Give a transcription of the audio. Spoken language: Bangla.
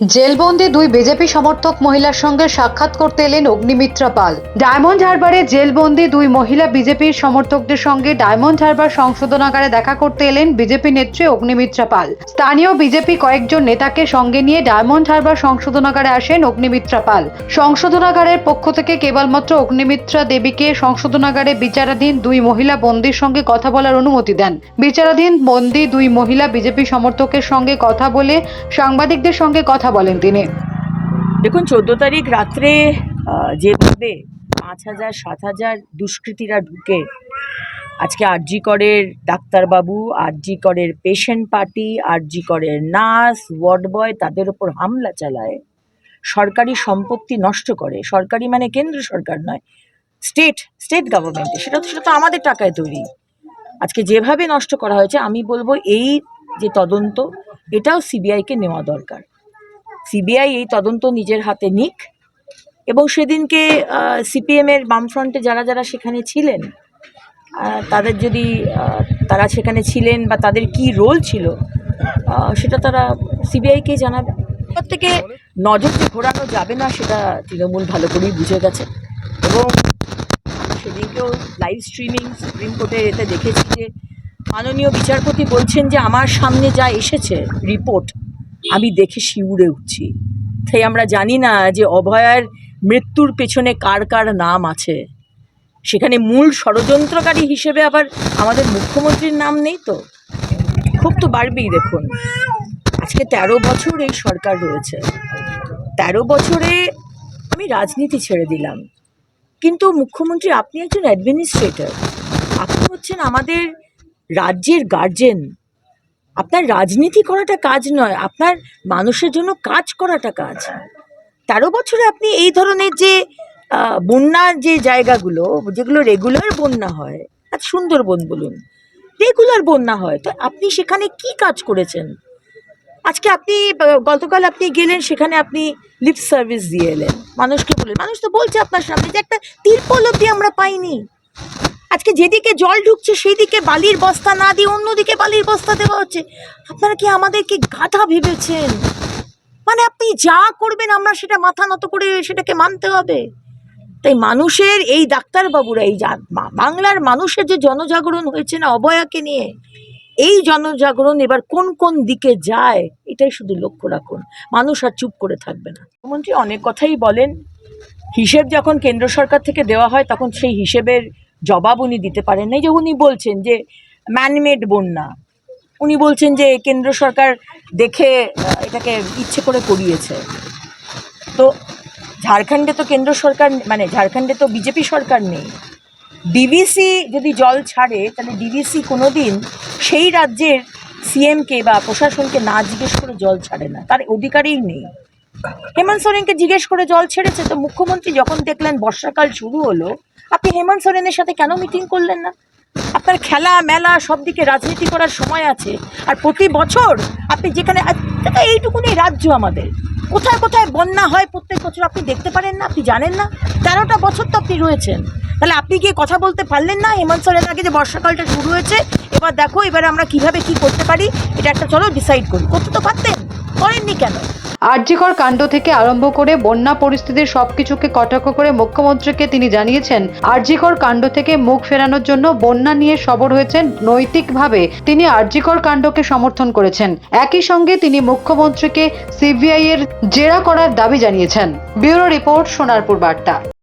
জেলবন্দি দুই বিজেপি সমর্থক মহিলার সঙ্গে সাক্ষাৎ করতে এলেন অগ্নিমিত্রা পাল। ডায়মন্ড হারবারে জেলবন্দি দুই মহিলা বিজেপির সমর্থকদের সঙ্গে ডায়মন্ড হারবার সংশোধনাগারে দেখা করতে এলেন বিজেপি নেত্রী অগ্নিমিত্রা পাল। স্থানীয় বিজেপি কয়েকজন নেতাকে সঙ্গে নিয়ে ডায়মন্ড হারবার সংশোধনাগারে আসেন অগ্নিমিত্রা পাল। সংশোধনাগারের পক্ষ থেকে কেবলমাত্র অগ্নিমিত্রা দেবীকে সংশোধনাগারে বিচারাধীন দুই মহিলা বন্দির সঙ্গে কথা বলার অনুমতি দেন। বিচারাধীন বন্দি দুই মহিলা বিজেপি সমর্থকের সঙ্গে কথা বলে সাংবাদিকদের সঙ্গে কথা বলেন তিনি। দেখুন, চোদ্দ তারিখ রাত্রে যেভাবে পাঁচ হাজার, সাত হাজার দুষ্কৃতীরা ঢুকে, আজকে আরজি করের ডাক্তারবাবু, আরজি করের পেশেন্ট পার্টি আরজি করের নার্স ওয়ার্ড বয় তাদের ওপর হামলা চালায়, সরকারি সম্পত্তি নষ্ট করে, সরকারি মানে কেন্দ্র সরকার নয় স্টেট স্টেট গভর্নমেন্টে সেটা তো সেটা তো আমাদের টাকায় তৈরি। আজকে যেভাবে নষ্ট করা হয়েছে, আমি বলব এই যে তদন্ত, এটাও সিবিআইকে নেওয়া দরকার। সিবিআই এই তদন্ত নিজের হাতে নিক। এবং সেদিনকে সিপিএমের বামফ্রন্টে যারা যারা সেখানে ছিলেন তাদের যদি তারা সেখানে ছিলেন বা তাদের কি রোল ছিল সেটা তারা সিবিআইকেই জানাবে। থেকে নজর ঘোরানো যাবে না, সেটা তৃণমূল ভালো করেই বুঝে গেছে। এবং সেদিনকেও লাইভ স্ট্রিমিং সুপ্রিম কোর্টের এতে দেখেছি যে, মাননীয় বিচারপতি বলছেন যে, আমার সামনে যা এসেছে রিপোর্ট আমি দেখে শিউরে উঠছি। তাই আমরা জানি না যে অভয়ার মৃত্যুর পেছনে কার কার নাম আছে। সেখানে মূল ষড়যন্ত্রকারী হিসেবে আবার আমাদের মুখ্যমন্ত্রীর নাম নেই তো? খুব তো বাড়বেই দেখুন। আজকে তেরো বছর এই সরকার রয়েছে। তেরো বছরে আমি রাজনীতি ছেড়ে দিলাম। কিন্তু মুখ্যমন্ত্রী, আপনি একজন অ্যাডমিনিস্ট্রেটর। আপনি হচ্ছেন আমাদের রাজ্যের গার্জেন আপনার রাজনীতি করাটা কাজ নয়, আপনার মানুষের জন্য কাজ করাটা কাজ। তেরো বছরে আপনি এই ধরনের যে বন্যার যে জায়গাগুলো, যেগুলো রেগুলার বন্যা হয় আর সুন্দরবন বলুন রেগুলার বন্যা হয়, তো আপনি সেখানে কি কাজ করেছেন? আজকে আপনি, গতকাল আপনি গেলেন, সেখানে আপনি লিফট সার্ভিস দিয়ে এলেন। মানুষকে বললেন, মানুষ তো বলছে আপনার সামনে যে একটা তিরপল অব্দি আমরা পাইনি। আজকে যেদিকে জল ঢুকছে সেই দিকে বালির বস্তা না দিয়ে অন্যদিকে বালির বস্তা দেওয়া হচ্ছে। আপনারা কি আমাদেরকে গাধা ভেবেছেন? মানে আপনি যা করবেন, আমরা সেটা মাথা নত করে সেটাকে মানতে হবে। তাই মানুষের, এই ডাক্তারবাবুরা, এই বাংলার মানুষের যে জনজাগরণ হয়েছে না, অবয়াকে নিয়ে, এই জনজাগরণ এবার কোন কোন দিকে যায়, এটাই শুধু লক্ষ্য রাখুন। মানুষ আর চুপ করে থাকবে না। মুখ্যমন্ত্রী অনেক কথাই বলেন। হিসেব যখন কেন্দ্র সরকার থেকে দেওয়া হয়, তখন সেই হিসেবের জবাব উনি দিতে পারেন না এই যে উনি বলছেন যে ম্যানমেড বন্যা। উনি বলছেন যে কেন্দ্র সরকার দেখে এটাকে ইচ্ছে করে করিয়েছে। তো ঝাড়খণ্ডে তো কেন্দ্র সরকার মানে ঝাড়খণ্ডে তো বিজেপি সরকার নেই। ডিভিসি যদি জল ছাড়ে, তাহলে ডিভিসি কোনোদিন সেই রাজ্যের সিএমকে বা প্রশাসনকে না জিজ্ঞেস করে জল ছাড়ে না। তার অধিকারই নেই। হেমন্ত সোরেনকে জিজ্ঞেস করে জল ছেড়েছে, তো মুখ্যমন্ত্রী যখন দেখলেন বর্ষাকাল শুরু হলো, আপনি হেমন্ত সোরেনের সাথে কেন মিটিং করলেন না? আপনার খেলা, মেলা, সব দিকে রাজনীতি করার সময় আছে, আর প্রতি বছর আপনি যেখানে এইটুকুনি রাজ্য আমাদের। কোথায় কোথায় বন্যা হয় প্রত্যেক বছর আপনি দেখতে পারেন না, আপনি জানেন না? তেরোটা বছর তো আপনি রয়েছেন। তাহলে আপনি গিয়ে কথা বলতে পারলেন না হেমন্ত সোরেন আগে যে বর্ষাকালটা শুরু হয়েছে, এবার দেখো, এবার আমরা কীভাবে কি করতে পারি, এটা একটা চলো ডিসাইড করি। করতে তো পারতেন, করেননি কেন? আরজিকর কাণ্ড থেকে আরম্ভ করে বন্যা পরিস্থিতির সবকিছুকে কটাক্ষ করে মুখ্যমন্ত্রীকে তিনি জানিয়েছেন আর্যিকর কাণ্ড থেকে মুখ ফেরানোর জন্য বন্যা নিয়ে সবর হয়েছেন নৈতিকভাবে। তিনি আর্যিকর কাণ্ডকে সমর্থন করেছেন। একই সঙ্গে তিনি মুখ্যমন্ত্রীকে সিবিআই এর জেরা করার দাবি জানিয়েছেন। ব্যুরো রিপোর্ট, সোনারপুর বার্তা।